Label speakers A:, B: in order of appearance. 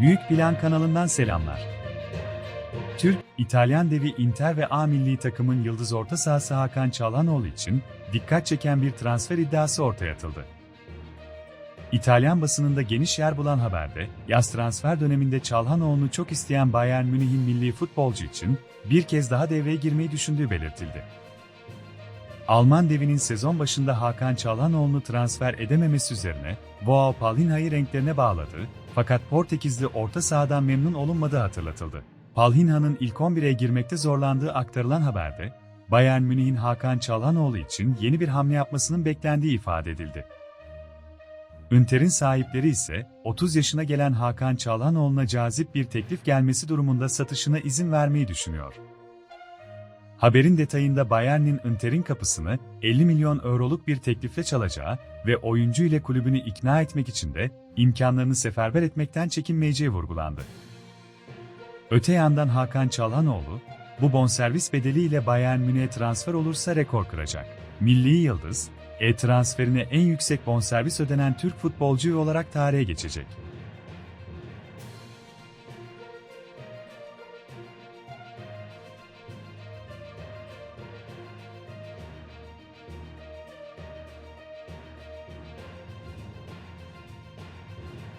A: Büyük Plan kanalından selamlar. Türk, İtalyan devi Inter ve A milli takımın yıldız orta sahası Hakan Çalhanoğlu için dikkat çeken bir transfer iddiası ortaya atıldı. İtalyan basınında geniş yer bulan haberde, yaz transfer döneminde Çalhanoğlu'nu çok isteyen Bayern Münih'in milli futbolcu için bir kez daha devreye girmeyi düşündüğü belirtildi. Alman devinin sezon başında Hakan Çalhanoğlu'nu transfer edememesi üzerine Boao Palhinha'yı renklerine bağladı fakat Portekizli orta sahadan memnun olunmadığı hatırlatıldı. Palhinha'nın ilk 11'e girmekte zorlandığı aktarılan haberde, Bayern Münih'in Hakan Çalhanoğlu için yeni bir hamle yapmasının beklendiği ifade edildi. Inter'in sahipleri ise 30 yaşına gelen Hakan Çalhanoğlu'na cazip bir teklif gelmesi durumunda satışına izin vermeyi düşünüyor. Haberin detayında Bayern'in Inter'in kapısını 50 milyon euroluk bir teklifle çalacağı ve oyuncu ile kulübünü ikna etmek için de imkanlarını seferber etmekten çekinmeyeceği vurgulandı. Öte yandan Hakan Çalhanoğlu, bu bonservis bedeliyle Bayern Münih'e transfer olursa rekor kıracak. Milli Yıldız, e-transferine en yüksek bonservis ödenen Türk futbolcu olarak tarihe geçecek.